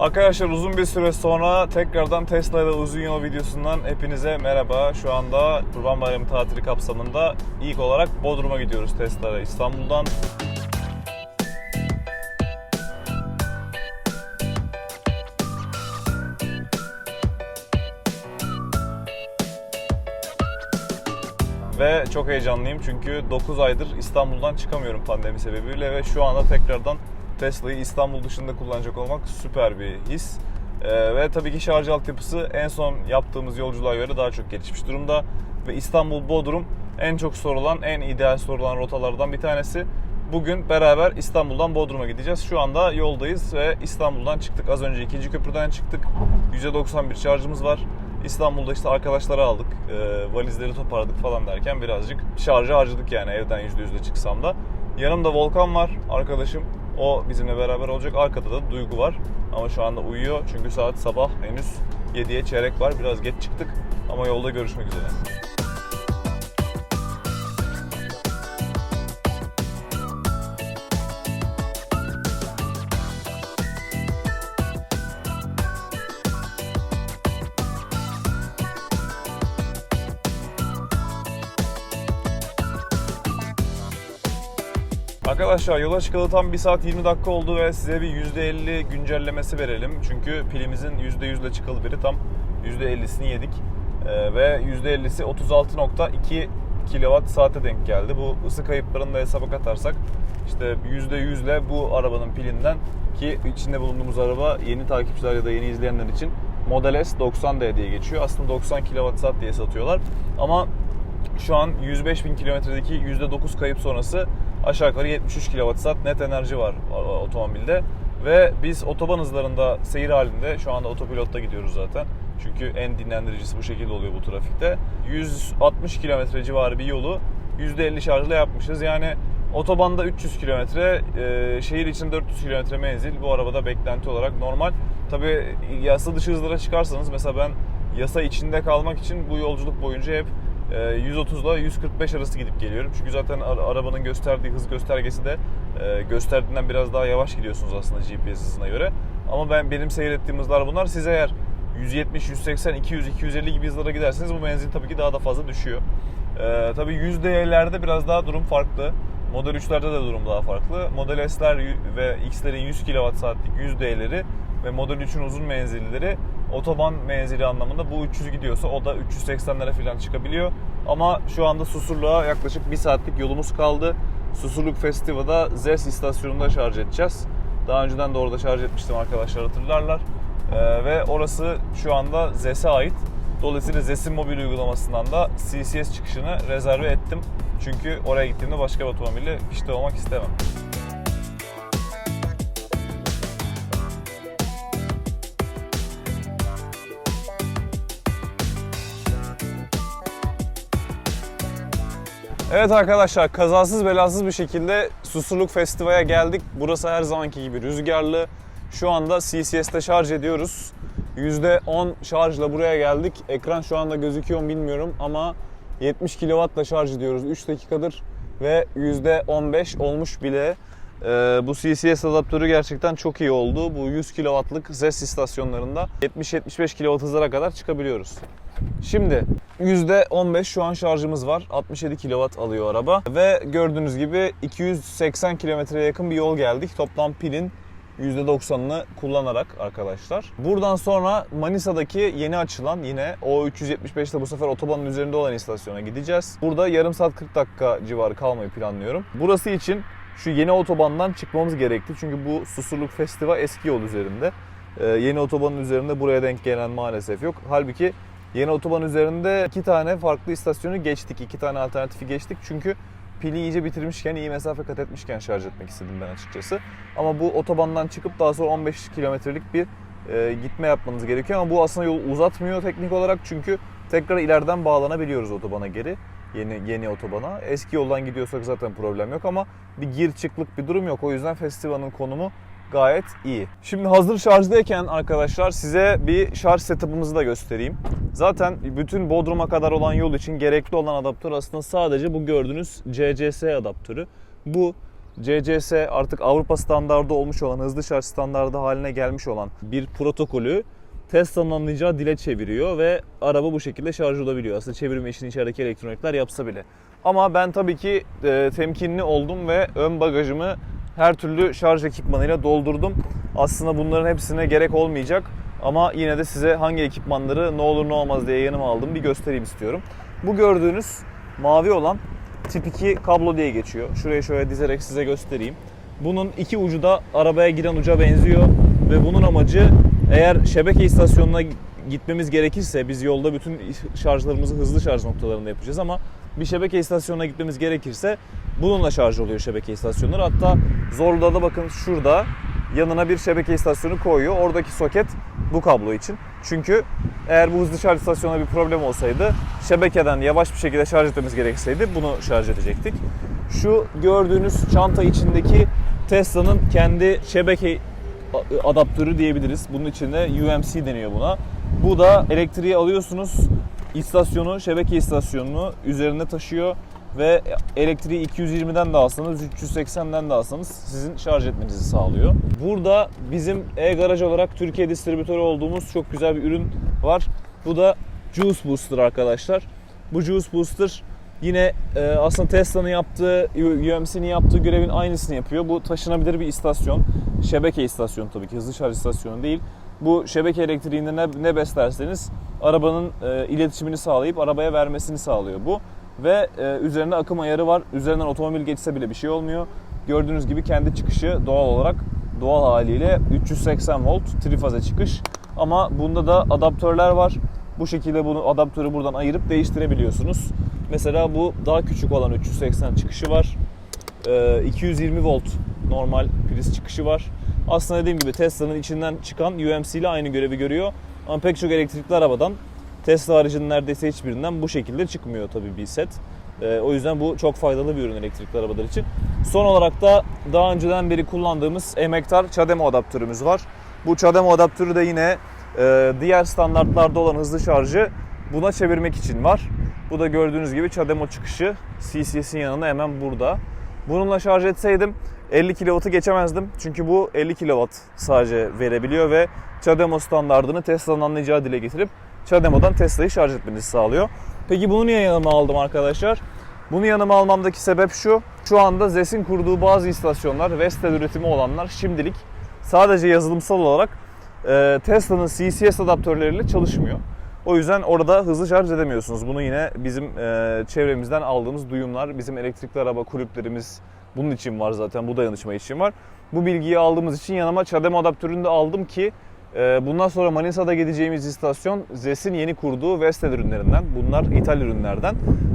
Arkadaşlar uzun bir süre sonra tekrardan Tesla ile uzun yol videosundan hepinize merhaba. Şu anda Kurban Bayramı tatili kapsamında ilk olarak Bodrum'a gidiyoruz Tesla ile İstanbul'dan. Ve çok heyecanlıyım çünkü 9 aydır İstanbul'dan çıkamıyorum pandemi sebebiyle ve şu anda tekrardan Tesla'yı İstanbul dışında kullanacak olmak süper bir his. Ee, ve tabii ki şarj altyapısı en son yaptığımız yolculuğa göre daha çok gelişmiş durumda. Ve İstanbul Bodrum en çok sorulan, en ideal sorulan rotalardan bir tanesi. Bugün beraber İstanbul'dan Bodrum'a gideceğiz. Şu anda yoldayız ve İstanbul'dan çıktık. Az önce ikinci köprüden çıktık. %91 şarjımız var. İstanbul'da işte arkadaşları aldık, e, valizleri toparladık falan derken birazcık şarjı harcadık yani evden %100'de çıksam da. Yanımda Volkan var arkadaşım. O bizimle beraber olacak. Arkada da Duygu var. Ama şu anda uyuyor çünkü saat sabah henüz 7'ye çeyrek var. Biraz geç çıktık ama yolda görüşmek üzere. Arkadaşlar yola çıkalı tam 1 saat 20 dakika oldu ve size bir %50 güncellemesi verelim. Çünkü pilimizin %100 ile çıkalı biri tam %50'sini yedik. Ee, ve %50'si 36.2 kilowatt saate denk geldi. Bu ısı kayıplarını da hesaba katarsak işte %100 ile bu arabanın pilinden ki içinde bulunduğumuz araba yeni takipçiler ya da yeni izleyenler için Model S 90D diye geçiyor. Aslında 90 kilowatt saat diye satıyorlar. Ama şu an 105 bin kilometredeki %9 kayıp sonrası aşağı yukarı 73 kWh net enerji var otomobilde. Ve biz otoban hızlarında seyir halinde şu anda otopilotta gidiyoruz zaten. Çünkü en dinlendiricisi bu şekilde oluyor bu trafikte. 160 kilometre civarı bir yolu %50 şarjla yapmışız. Yani otobanda 300 kilometre, e, şehir için 400 kilometre menzil bu arabada beklenti olarak normal. Tabi yasa dışı hızlara çıkarsanız mesela ben yasa içinde kalmak için bu yolculuk boyunca hep 130 ile 145 arası gidip geliyorum. Çünkü zaten ara- arabanın gösterdiği hız göstergesi de e, gösterdiğinden biraz daha yavaş gidiyorsunuz aslında GPS hızına göre. Ama ben benim seyrettiğim hızlar bunlar. Siz eğer 170, 180, 200, 250 gibi hızlara giderseniz bu menzil tabii ki daha da fazla düşüyor. E, tabii %'lerde biraz daha durum farklı. Model 3'lerde de durum daha farklı. Model S'ler ve X'lerin 100 kWh'lik %'leri ve Model 3'ün uzun menzilleri otoban menzili anlamında bu 300 gidiyorsa o da 380'lere falan çıkabiliyor. Ama şu anda Susurluğa yaklaşık 1 saatlik yolumuz kaldı. Susurluk Festival'da ZES istasyonunda şarj edeceğiz. Daha önceden de orada şarj etmiştim arkadaşlar hatırlarlar. Ee, ve orası şu anda ZES'e ait. Dolayısıyla ZES'in mobil uygulamasından da CCS çıkışını rezerve ettim. Çünkü oraya gittiğimde başka bir otomobille pişti olmak istemem. Evet arkadaşlar kazasız belasız bir şekilde Susurluk Festival'e geldik. Burası her zamanki gibi rüzgarlı. Şu anda CCS'te şarj ediyoruz. %10 şarjla buraya geldik. Ekran şu anda gözüküyor mu bilmiyorum ama 70 kW'la şarj ediyoruz 3 dakikadır ve %15 olmuş bile. Ee, bu CCS adaptörü gerçekten çok iyi oldu. Bu 100 kW'lık ZES istasyonlarında 70-75 kW hızlara kadar çıkabiliyoruz. Şimdi %15 şu an şarjımız var. 67 kW alıyor araba. Ve gördüğünüz gibi 280 kilometreye yakın bir yol geldik. Toplam pilin %90'ını kullanarak arkadaşlar. Buradan sonra Manisa'daki yeni açılan yine O375'te bu sefer otobanın üzerinde olan istasyona gideceğiz. Burada yarım saat 40 dakika civarı kalmayı planlıyorum. Burası için şu yeni otobandan çıkmamız gerekti. Çünkü bu Susurluk Festival eski yol üzerinde. Ee, yeni otobanın üzerinde buraya denk gelen maalesef yok. Halbuki Yeni otoban üzerinde iki tane farklı istasyonu geçtik. iki tane alternatifi geçtik. Çünkü pili iyice bitirmişken, iyi mesafe kat etmişken şarj etmek istedim ben açıkçası. Ama bu otobandan çıkıp daha sonra 15 kilometrelik bir e, gitme yapmanız gerekiyor. Ama bu aslında yolu uzatmıyor teknik olarak. Çünkü tekrar ileriden bağlanabiliyoruz otobana geri. Yeni, yeni otobana. Eski yoldan gidiyorsak zaten problem yok ama bir gir çıklık bir durum yok. O yüzden festivalin konumu gayet iyi. Şimdi hazır şarjdayken arkadaşlar size bir şarj setup'ımızı da göstereyim. Zaten bütün Bodrum'a kadar olan yol için gerekli olan adaptör aslında sadece bu gördüğünüz CCS adaptörü. Bu CCS artık Avrupa standardı olmuş olan, hızlı şarj standardı haline gelmiş olan bir protokolü Tesla'nın anlayacağı dile çeviriyor ve araba bu şekilde şarj olabiliyor. Aslında çevirme işini içerideki elektronikler yapsa bile. Ama ben tabii ki e, temkinli oldum ve ön bagajımı her türlü şarj ekipmanıyla doldurdum. Aslında bunların hepsine gerek olmayacak ama yine de size hangi ekipmanları ne olur ne olmaz diye yanıma aldım bir göstereyim istiyorum. Bu gördüğünüz mavi olan tip 2 kablo diye geçiyor. Şuraya şöyle dizerek size göstereyim. Bunun iki ucu da arabaya giren uca benziyor ve bunun amacı eğer şebeke istasyonuna gitmemiz gerekirse biz yolda bütün şarjlarımızı hızlı şarj noktalarında yapacağız ama bir şebeke istasyonuna gitmemiz gerekirse bununla şarj oluyor şebeke istasyonları. Hatta Zorlu'da da bakın şurada yanına bir şebeke istasyonu koyuyor. Oradaki soket bu kablo için. Çünkü eğer bu hızlı şarj istasyonuna bir problem olsaydı şebekeden yavaş bir şekilde şarj etmemiz gerekseydi bunu şarj edecektik. Şu gördüğünüz çanta içindeki Tesla'nın kendi şebeke adaptörü diyebiliriz. Bunun içinde UMC deniyor buna. Bu da elektriği alıyorsunuz. İstasyonu, şebeke istasyonunu üzerinde taşıyor ve elektriği 220'den de alsanız, 380'den de alsanız sizin şarj etmenizi sağlıyor. Burada bizim e-garaj olarak Türkiye distribütörü olduğumuz çok güzel bir ürün var. Bu da Juice Booster arkadaşlar. Bu Juice Booster yine e, aslında Tesla'nın yaptığı, UMC'nin yaptığı görevin aynısını yapıyor. Bu taşınabilir bir istasyon. Şebeke istasyonu tabii ki, hızlı şarj istasyonu değil. Bu şebeke elektriğinde ne, ne beslerseniz arabanın e, iletişimini sağlayıp arabaya vermesini sağlıyor bu. Ve e, üzerinde akım ayarı var. Üzerinden otomobil geçse bile bir şey olmuyor. Gördüğünüz gibi kendi çıkışı doğal olarak doğal haliyle 380 volt trifaze çıkış. Ama bunda da adaptörler var. Bu şekilde bunu adaptörü buradan ayırıp değiştirebiliyorsunuz. Mesela bu daha küçük olan 380 çıkışı var. Ee, 220 volt normal priz çıkışı var. Aslında dediğim gibi Tesla'nın içinden çıkan UMC ile aynı görevi görüyor. Ama pek çok elektrikli arabadan Tesla haricinin neredeyse hiçbirinden bu şekilde çıkmıyor tabii bir set. Ee, o yüzden bu çok faydalı bir ürün elektrikli arabalar için. Son olarak da daha önceden beri kullandığımız emektar CHAdeMO adaptörümüz var. Bu CHAdeMO adaptörü de yine e, diğer standartlarda olan hızlı şarjı buna çevirmek için var. Bu da gördüğünüz gibi CHAdeMO çıkışı CCS'in yanında hemen burada. Bununla şarj etseydim 50 kW'ı geçemezdim. Çünkü bu 50 kW sadece verebiliyor ve CHAdeMO standartını Tesla'nın anlayacağı dile getirip CHAdeMO'dan Tesla'yı şarj etmenizi sağlıyor. Peki bunu niye yanıma aldım arkadaşlar? Bunu yanıma almamdaki sebep şu. Şu anda ZES'in kurduğu bazı istasyonlar, Vestel üretimi olanlar şimdilik sadece yazılımsal olarak e, Tesla'nın CCS adaptörleriyle çalışmıyor. O yüzden orada hızlı şarj edemiyorsunuz. Bunu yine bizim e, çevremizden aldığımız duyumlar, bizim elektrikli araba kulüplerimiz bunun için var zaten, bu dayanışma için var. Bu bilgiyi aldığımız için yanıma CHAdeMO adaptörünü de aldım ki e, bundan sonra Manisa'da gideceğimiz istasyon ZES'in yeni kurduğu Vestel ürünlerinden. Bunlar ithal ürünlerden.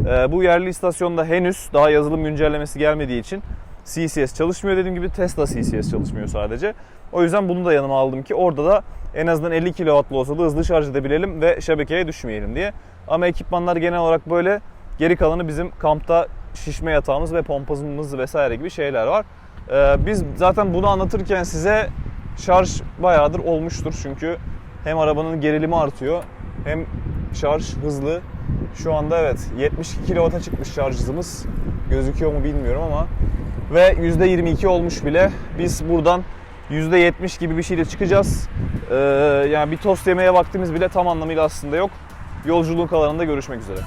E, bu yerli istasyonda henüz daha yazılım güncellemesi gelmediği için CCS çalışmıyor dediğim gibi Tesla CCS çalışmıyor sadece. O yüzden bunu da yanıma aldım ki orada da en azından 50 kW'lı olsa da hızlı şarj edebilelim ve şebekeye düşmeyelim diye. Ama ekipmanlar genel olarak böyle. Geri kalanı bizim kampta şişme yatağımız ve pompazımız vesaire gibi şeyler var. Ee, biz zaten bunu anlatırken size şarj bayağıdır olmuştur. Çünkü hem arabanın gerilimi artıyor hem şarj hızlı. Şu anda evet 72 kW'a çıkmış şarj hızımız. Gözüküyor mu bilmiyorum ama ve %22 olmuş bile. Biz buradan %70 gibi bir şeyle çıkacağız. Ee, yani bir tost yemeye vaktimiz bile tam anlamıyla aslında yok. Yolculuğun kalanında görüşmek üzere.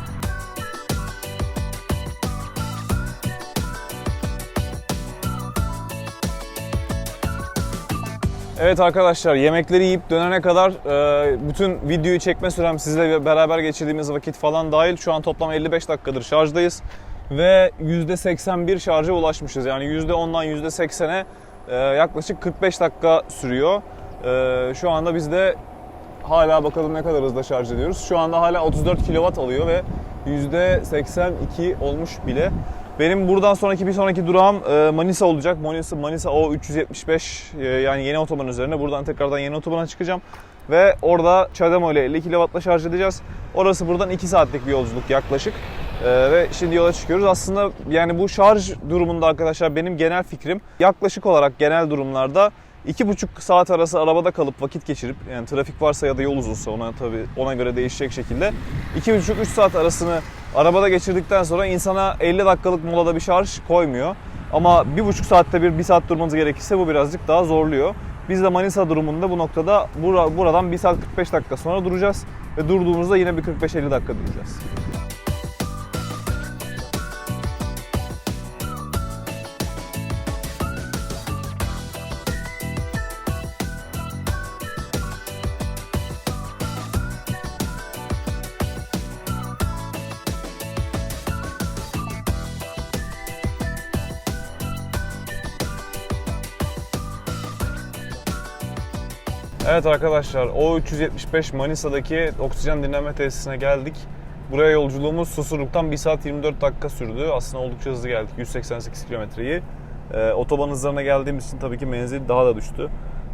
Evet arkadaşlar yemekleri yiyip dönene kadar e, bütün videoyu çekme sürem sizle beraber geçirdiğimiz vakit falan dahil şu an toplam 55 dakikadır şarjdayız ve %81 şarja ulaşmışız. Yani %10'dan %80'e e, yaklaşık 45 dakika sürüyor. E, şu anda biz de hala bakalım ne kadar hızla şarj ediyoruz. Şu anda hala 34 kW alıyor ve %82 olmuş bile. Benim buradan sonraki bir sonraki durağım e, Manisa olacak. Manisa, Manisa O375 e, yani yeni otoban üzerine. Buradan tekrardan yeni otobana çıkacağım. Ve orada CHAdeMO ile 50 kW'la şarj edeceğiz. Orası buradan 2 saatlik bir yolculuk yaklaşık. Ee, ve şimdi yola çıkıyoruz. Aslında yani bu şarj durumunda arkadaşlar benim genel fikrim yaklaşık olarak genel durumlarda 2,5 saat arası arabada kalıp vakit geçirip yani trafik varsa ya da yol uzunsa ona tabii ona göre değişecek şekilde 2,5-3 saat arasını arabada geçirdikten sonra insana 50 dakikalık molada bir şarj koymuyor. Ama bir buçuk saatte bir, bir saat durmanız gerekirse bu birazcık daha zorluyor. Biz de Manisa durumunda bu noktada bura- buradan 1 saat 45 dakika sonra duracağız. Ve durduğumuzda yine bir 45-50 dakika duracağız. Evet arkadaşlar O375 Manisa'daki oksijen dinlenme tesisine geldik. Buraya yolculuğumuz Susurluk'tan 1 saat 24 dakika sürdü. Aslında oldukça hızlı geldik. 188 kilometreyi. Ee, otoban hızlarına geldiğimiz için tabii ki menzil daha da düştü.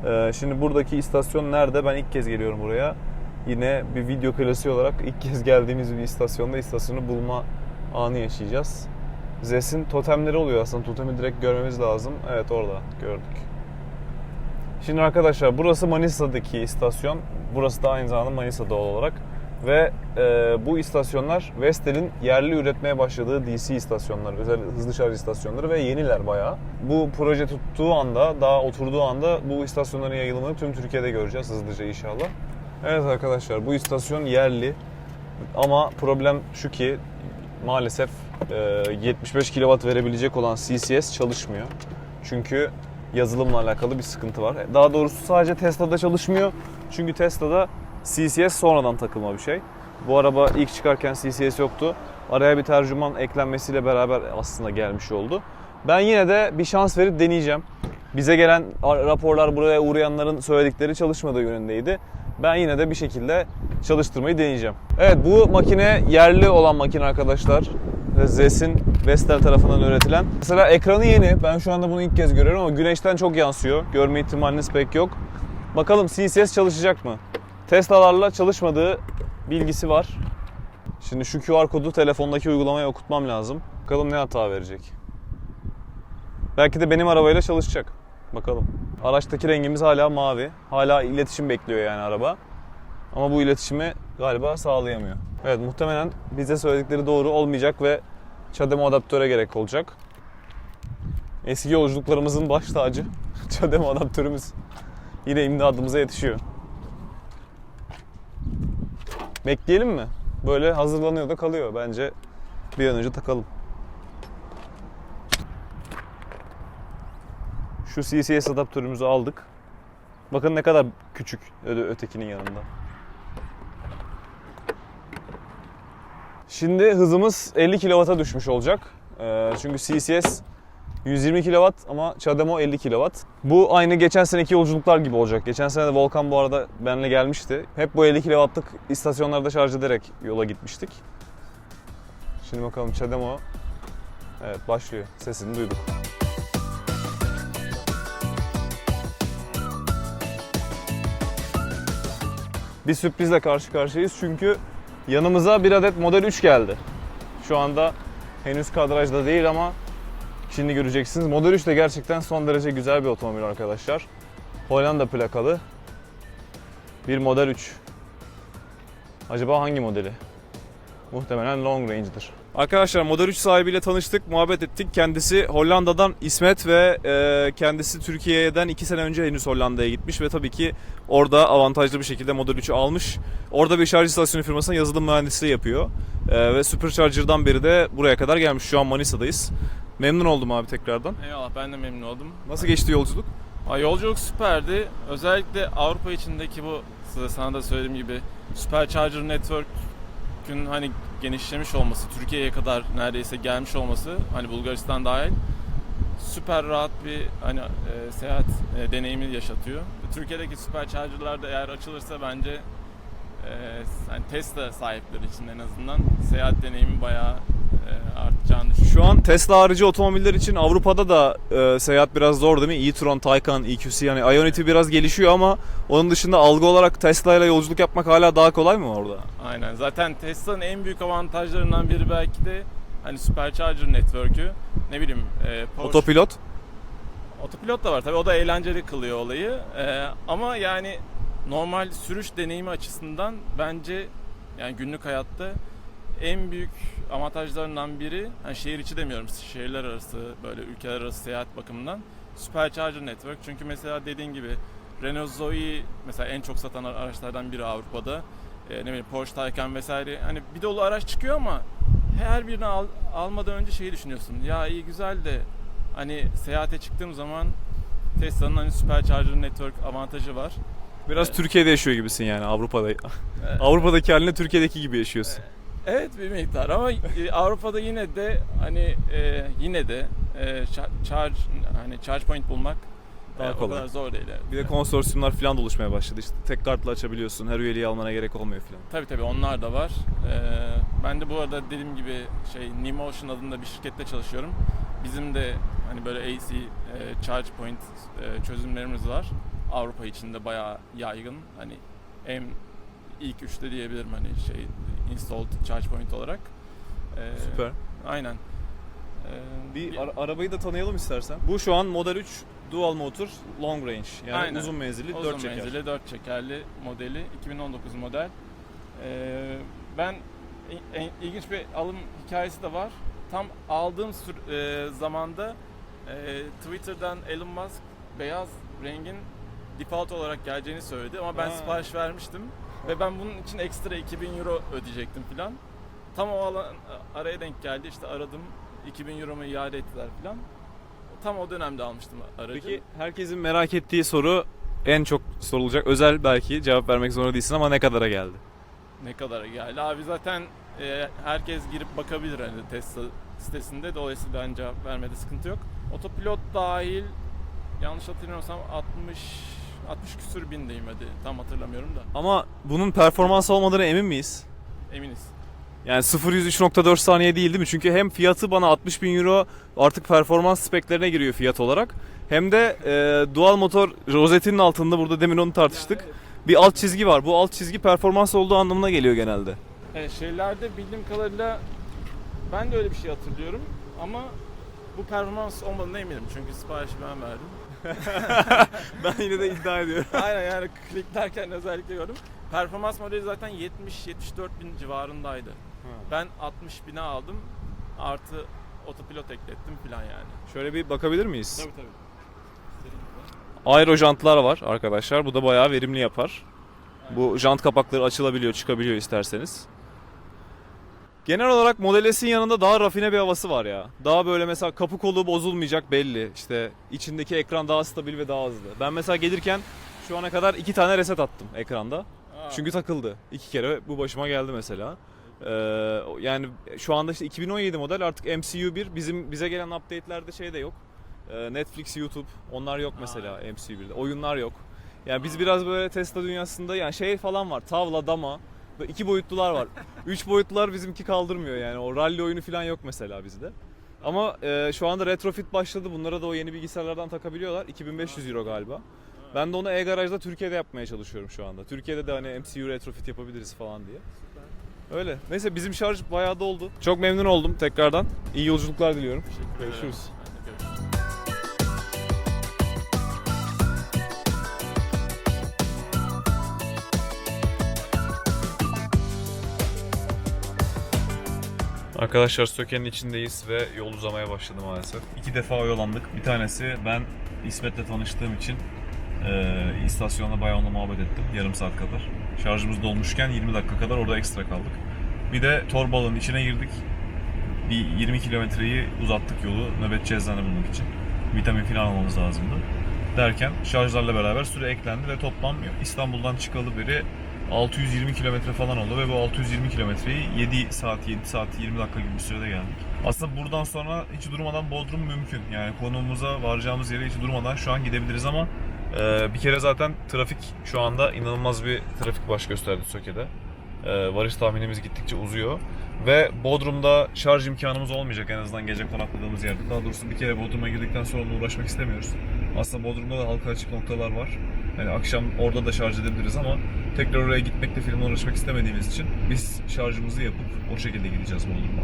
Ee, şimdi buradaki istasyon nerede? Ben ilk kez geliyorum buraya. Yine bir video klasiği olarak ilk kez geldiğimiz bir istasyonda istasyonu bulma anı yaşayacağız. ZES'in totemleri oluyor aslında. Totemi direkt görmemiz lazım. Evet orada gördük. Şimdi arkadaşlar burası Manisa'daki istasyon. Burası da aynı zamanda Manisa'da olarak. Ve e, bu istasyonlar Vestel'in yerli üretmeye başladığı DC istasyonları, özel hızlı şarj istasyonları ve yeniler bayağı. Bu proje tuttuğu anda, daha oturduğu anda bu istasyonların yayılımını tüm Türkiye'de göreceğiz hızlıca inşallah. Evet arkadaşlar bu istasyon yerli ama problem şu ki maalesef e, 75 kW verebilecek olan CCS çalışmıyor. Çünkü yazılımla alakalı bir sıkıntı var. Daha doğrusu sadece Tesla'da çalışmıyor. Çünkü Tesla'da CCS sonradan takılma bir şey. Bu araba ilk çıkarken CCS yoktu. Araya bir tercüman eklenmesiyle beraber aslında gelmiş oldu. Ben yine de bir şans verip deneyeceğim. Bize gelen raporlar buraya uğrayanların söyledikleri çalışmadığı yönündeydi. Ben yine de bir şekilde çalıştırmayı deneyeceğim. Evet bu makine yerli olan makine arkadaşlar. ZES'in Vestel tarafından üretilen. Mesela ekranı yeni. Ben şu anda bunu ilk kez görüyorum ama güneşten çok yansıyor. Görme ihtimaliniz pek yok. Bakalım CCS çalışacak mı? Tesla'larla çalışmadığı bilgisi var. Şimdi şu QR kodu telefondaki uygulamaya okutmam lazım. Bakalım ne hata verecek. Belki de benim arabayla çalışacak. Bakalım. Araçtaki rengimiz hala mavi. Hala iletişim bekliyor yani araba. Ama bu iletişimi galiba sağlayamıyor. Evet muhtemelen bize söyledikleri doğru olmayacak ve Çademo adaptöre gerek olacak. Eski yolculuklarımızın baş tacı Çademo adaptörümüz yine imdadımıza yetişiyor. Bekleyelim mi? Böyle hazırlanıyor da kalıyor. Bence bir an önce takalım. Şu CCS adaptörümüzü aldık. Bakın ne kadar küçük ötekinin yanında. Şimdi hızımız 50 kW'a düşmüş olacak. Ee, çünkü CCS 120 kW ama Çademo 50 kW. Bu aynı geçen seneki yolculuklar gibi olacak. Geçen sene de Volkan bu arada benimle gelmişti. Hep bu 50 kW'lık istasyonlarda şarj ederek yola gitmiştik. Şimdi bakalım Çademo. Evet başlıyor. Sesini duyduk. bir sürprizle karşı karşıyayız çünkü yanımıza bir adet Model 3 geldi. Şu anda henüz kadrajda değil ama şimdi göreceksiniz. Model 3 de gerçekten son derece güzel bir otomobil arkadaşlar. Hollanda plakalı bir Model 3. Acaba hangi modeli? Muhtemelen long range'dir. Arkadaşlar Model 3 sahibiyle tanıştık, muhabbet ettik. Kendisi Hollanda'dan İsmet ve e, kendisi Türkiye'den 2 sene önce henüz Hollanda'ya gitmiş ve tabii ki orada avantajlı bir şekilde Model 3'ü almış. Orada bir şarj istasyonu firmasına yazılım mühendisliği yapıyor. E, ve Supercharger'dan beri de buraya kadar gelmiş. Şu an Manisa'dayız. Memnun oldum abi tekrardan. Eyvallah ben de memnun oldum. Nasıl geçti yolculuk? Aa, yolculuk süperdi. Özellikle Avrupa içindeki bu size sana da söylediğim gibi Supercharger Network'ün hani genişlemiş olması, Türkiye'ye kadar neredeyse gelmiş olması, hani Bulgaristan dahil süper rahat bir hani e, seyahat e, deneyimi yaşatıyor. Türkiye'deki Supercharger'lar da eğer açılırsa bence e, hani Tesla sahipleri için en azından seyahat deneyimi bayağı artacağını düşünüyorum. Şu an Tesla harici otomobiller için Avrupa'da da e, seyahat biraz zor değil mi? e-tron, Taycan, EQC yani Ionity biraz gelişiyor ama onun dışında algı olarak Tesla ile yolculuk yapmak hala daha kolay mı orada? Aynen. Zaten Tesla'nın en büyük avantajlarından biri belki de hani Supercharger network'ü. Ne bileyim e, Porsche- Otopilot. Otopilot da var tabii o da eğlenceli kılıyor olayı. E, ama yani normal sürüş deneyimi açısından bence yani günlük hayatta en büyük avantajlarından biri, hani şehir içi demiyorum, şehirler arası, böyle ülkeler arası seyahat bakımından Supercharger Network. Çünkü mesela dediğin gibi Renault Zoe mesela en çok satan araçlardan biri Avrupa'da. Ee, ne bileyim Porsche Taycan vesaire. Hani bir dolu araç çıkıyor ama her birini al- almadan önce şeyi düşünüyorsun. Ya iyi güzel de hani seyahate çıktığım zaman Tesla'nın hani Supercharger Network avantajı var. Biraz Evet. Türkiye'de yaşıyor gibisin yani Avrupa'da. Ee, Avrupa'daki haline Türkiye'deki gibi yaşıyorsun. Evet bir miktar ama e, Avrupa'da yine de hani e, yine de e, cha- charge hani charge point bulmak Daha e, o kolay. kadar zor değil. evet. Bir de konsorsiyumlar falan da oluşmaya başladı. İşte tek kartla açabiliyorsun. Her üyeliği almana gerek olmuyor falan. Tabii tabii onlar da var. E, ben de bu arada dediğim gibi şey Nemotion adında bir şirkette çalışıyorum. Bizim de hani böyle AC e, charge point e, çözümlerimiz var. Avrupa içinde bayağı yaygın. Hani en ilk üçte diyebilirim hani şey installed charge point olarak. E, Süper. Aynen. E, Bir ara- arabayı da tanıyalım istersen. Bu şu an Model 3 Dual Motor Long Range. Yani Aynen. uzun menzilli Uzun 4 çeker. menzilli 4 çekerli modeli 2019 model. Ee, ben en- ilginç bir alım hikayesi de var. Tam aldığım sür- e, zamanda e, Twitter'dan Elon Musk beyaz rengin default olarak geleceğini söyledi ama ben Ha. sipariş vermiştim ve ben bunun için ekstra 2000 euro ödeyecektim filan. Tam o alan araya denk geldi işte aradım 2000 euromu iade ettiler filan. Tam o dönemde almıştım aracı. Peki herkesin merak ettiği soru en çok sorulacak. Özel belki cevap vermek zorunda değilsin ama ne kadara geldi? Ne kadara geldi? Abi zaten e, herkes girip bakabilir hani Tesla sitesinde. Dolayısıyla hani cevap vermede sıkıntı yok. Otopilot dahil yanlış hatırlamıyorsam 60 60 küsür bindeyim hadi. Tam hatırlamıyorum da. Ama bunun performans olmadığına emin miyiz? Eminiz. Yani 0-100 3.4 saniye değil değil mi? Çünkü hem fiyatı bana 60 bin euro artık performans speklerine giriyor fiyat olarak. Hem de e, dual motor rozetinin altında burada demin onu tartıştık. Bir alt çizgi var. Bu alt çizgi performans olduğu anlamına geliyor genelde. Evet, şeylerde bildiğim kadarıyla ben de öyle bir şey hatırlıyorum ama bu performans olmadığına eminim çünkü siparişi ben verdim. ben yine de iddia ediyorum. Aynen yani kliklerken özellikle gördüm. Performans modeli zaten 70-74 bin civarındaydı. Ben 60 bine aldım. Artı otopilot eklettim falan yani. Şöyle bir bakabilir miyiz? Tabii tabii. Aero jantlar var arkadaşlar. Bu da bayağı verimli yapar. Bu jant kapakları açılabiliyor, çıkabiliyor isterseniz. Genel olarak Model S'in yanında daha rafine bir havası var ya. Daha böyle mesela kapı kolu bozulmayacak belli. İşte içindeki ekran daha stabil ve daha hızlı. Ben mesela gelirken şu ana kadar iki tane reset attım ekranda. Aa, Çünkü takıldı. İki kere bu başıma geldi mesela. Ee, yani şu anda işte 2017 model artık MCU1 bizim bize gelen update'lerde şey de yok. Ee, Netflix, YouTube onlar yok mesela MCU1'de. Oyunlar yok. Yani biz biraz böyle Tesla dünyasında yani şey falan var. Tavla, dama. İki boyutlular var. Üç boyutlular bizimki kaldırmıyor yani. O rally oyunu falan yok mesela bizde. Ama e, şu anda retrofit başladı. Bunlara da o yeni bilgisayarlardan takabiliyorlar. 2500 euro galiba. Ben de onu e-garajda Türkiye'de yapmaya çalışıyorum şu anda. Türkiye'de de hani MCU retrofit yapabiliriz falan diye. Öyle. Neyse bizim şarj bayağı doldu. Çok memnun oldum tekrardan. İyi yolculuklar diliyorum. Görüşürüz. Arkadaşlar Söke'nin içindeyiz ve yol uzamaya başladı maalesef. İki defa oyalandık. Bir tanesi ben İsmet'le tanıştığım için e, istasyonda bayağı onunla muhabbet ettim. Yarım saat kadar. Şarjımız dolmuşken 20 dakika kadar orada ekstra kaldık. Bir de torbalığın içine girdik. Bir 20 kilometreyi uzattık yolu nöbetçi eczane bulmak için. Vitamin falan almamız lazımdı. Derken şarjlarla beraber süre eklendi ve toplam İstanbul'dan çıkalı beri 620 kilometre falan oldu ve bu 620 kilometreyi 7 saat, 7 saat, 20 dakika gibi bir sürede geldik. Aslında buradan sonra hiç durmadan Bodrum mümkün. Yani konumumuza varacağımız yere hiç durmadan şu an gidebiliriz ama e, bir kere zaten trafik şu anda inanılmaz bir trafik baş gösterdi Söke'de. E, varış tahminimiz gittikçe uzuyor. Ve Bodrum'da şarj imkanımız olmayacak en azından gece konakladığımız yerde. Daha doğrusu bir kere Bodrum'a girdikten sonra onunla uğraşmak istemiyoruz. Aslında Bodrum'da da halka açık noktalar var. Yani akşam orada da şarj edebiliriz ama tekrar oraya gitmekle firma uğraşmak istemediğimiz için biz şarjımızı yapıp o şekilde gideceğiz Bodrum'a.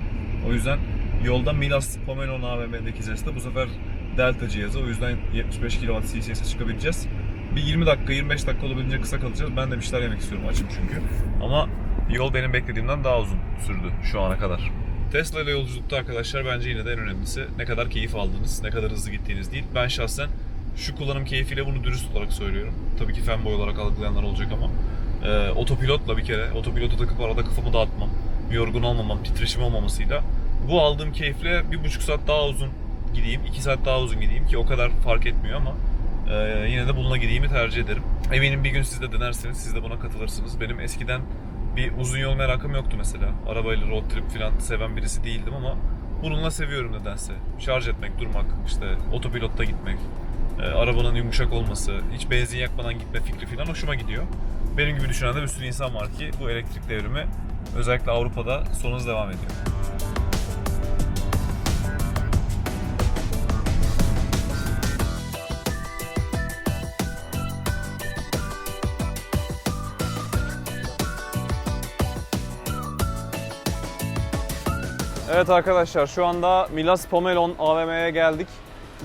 O yüzden yolda Milas Pomenon AVM'deki Zest'te bu sefer Delta cihazı. O yüzden 75 kW CCS'e çıkabileceğiz. Bir 20 dakika 25 dakika olabildiğince kısa kalacağız. Ben de bir şeyler yemek istiyorum açım çünkü. Ama yol benim beklediğimden daha uzun sürdü şu ana kadar. Tesla ile yolculukta arkadaşlar bence yine de en önemlisi ne kadar keyif aldığınız, ne kadar hızlı gittiğiniz değil. Ben şahsen şu kullanım keyfiyle bunu dürüst olarak söylüyorum. Tabii ki fanboy olarak algılayanlar olacak ama e, otopilotla bir kere, otopilota takıp arada kafamı dağıtmam, yorgun olmamam, titreşim olmamasıyla bu aldığım keyifle bir buçuk saat daha uzun gideyim, iki saat daha uzun gideyim ki o kadar fark etmiyor ama e, yine de bununla gideyimi tercih ederim. Eminim bir gün siz de denerseniz siz de buna katılırsınız. Benim eskiden bir uzun yol merakım yoktu mesela. Arabayla road trip falan seven birisi değildim ama bununla seviyorum nedense. Şarj etmek, durmak, işte otopilotta gitmek, e, arabanın yumuşak olması, hiç benzin yakmadan gitme fikri falan hoşuma gidiyor. Benim gibi düşünen de bir sürü insan var ki bu elektrik devrimi özellikle Avrupa'da son hız devam ediyor. Evet arkadaşlar şu anda Milas Pomelon AVM'ye geldik.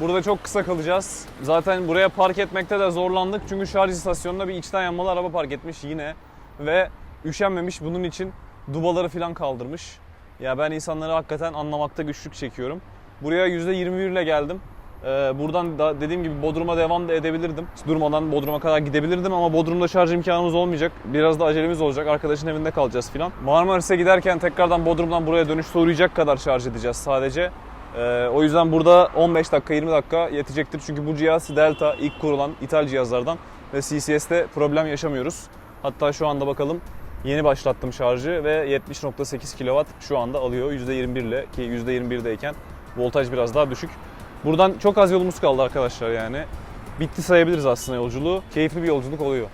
Burada çok kısa kalacağız. Zaten buraya park etmekte de zorlandık. Çünkü şarj istasyonunda bir içten yanmalı araba park etmiş yine. Ve üşenmemiş bunun için dubaları falan kaldırmış. Ya ben insanları hakikaten anlamakta güçlük çekiyorum. Buraya %21 ile geldim. Ee, buradan da dediğim gibi Bodrum'a devam da edebilirdim. Durmadan Bodrum'a kadar gidebilirdim ama Bodrum'da şarj imkanımız olmayacak. Biraz da acelemiz olacak. Arkadaşın evinde kalacağız filan. Marmaris'e giderken tekrardan Bodrum'dan buraya dönüşte uğrayacak kadar şarj edeceğiz sadece. Ee, o yüzden burada 15 dakika 20 dakika yetecektir. Çünkü bu cihaz Delta ilk kurulan ithal cihazlardan ve CCS'te problem yaşamıyoruz. Hatta şu anda bakalım yeni başlattım şarjı ve 70.8 kW şu anda alıyor %21 ile ki %21'deyken voltaj biraz daha düşük. Buradan çok az yolumuz kaldı arkadaşlar yani. Bitti sayabiliriz aslında yolculuğu. Keyifli bir yolculuk oluyor.